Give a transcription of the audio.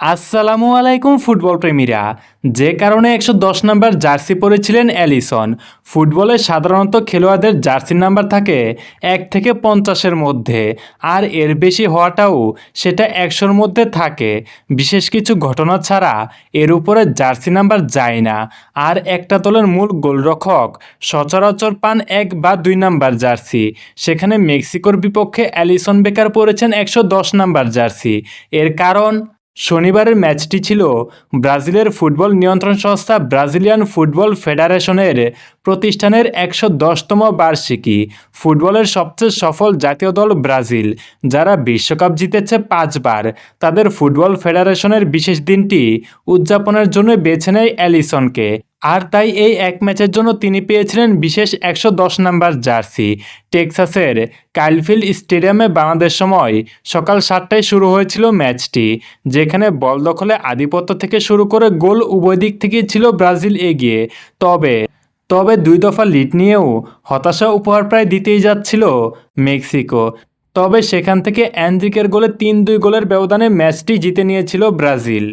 আসসালামু আলাইকুম ফুটবল প্রেমীরা। যে কারণে একশো দশ নম্বর জার্সি পরেছিলেন অ্যালিসন। ফুটবলে সাধারণত খেলোয়াড়দের জার্সি নাম্বার থাকে এক থেকে পঞ্চাশের মধ্যে। আর এর বেশি হওয়াটাও সেটা একশোর মধ্যে থাকে। বিশেষ কিছু ঘটনা ছাড়া এর উপরে জার্সি নাম্বার যায় না। আর একটা দলের মূল গোলরক্ষক সচরাচর পান এক বা দুই নাম্বার জার্সি। সেখানে মেক্সিকোর বিপক্ষে অ্যালিসন বেকার পরেছেন একশো দশ নাম্বার জার্সি। এর কারণ শনিবারের ম্যাচটি ছিল ব্রাজিলের ফুটবল নিয়ন্ত্রণ সংস্থা ব্রাজিলিয়ান ফুটবল ফেডারেশনের প্রতিষ্ঠানের একশো দশতম বার্ষিকী। ফুটবলের সবচেয়ে সফল জাতীয় দল ব্রাজিল, যারা বিশ্বকাপ জিতেছে পাঁচবার। তাদের ফুটবল ফেডারেশনের বিশেষ দিনটি উদযাপনের জন্য বেছে নেয় অ্যালিসনকে। আর তাই এই এক ম্যাচের জন্য তিনি পেয়েছিলেন বিশেষ একশো দশ নম্বর জার্সি। টেক্সাসের কাইলফিল্ড স্টেডিয়ামে বাংলাদেশ সময় সকাল সাতটায় শুরু হয়েছিল ম্যাচটি, যেখানে বল দখলে আধিপত্য থেকে শুরু করে গোল উভয় দিক থেকেই ছিল ব্রাজিল এগিয়ে। তবে তবে দুই দফা লিড নিয়েও হতাশা উপহার প্রায় দিতেই যাচ্ছিল মেক্সিকো। তবে সেখান থেকে অ্যান্ড্রিকের গোলে তিন দুই গোলের ব্যবধানে ম্যাচটি জিতে নিয়েছিল ব্রাজিল।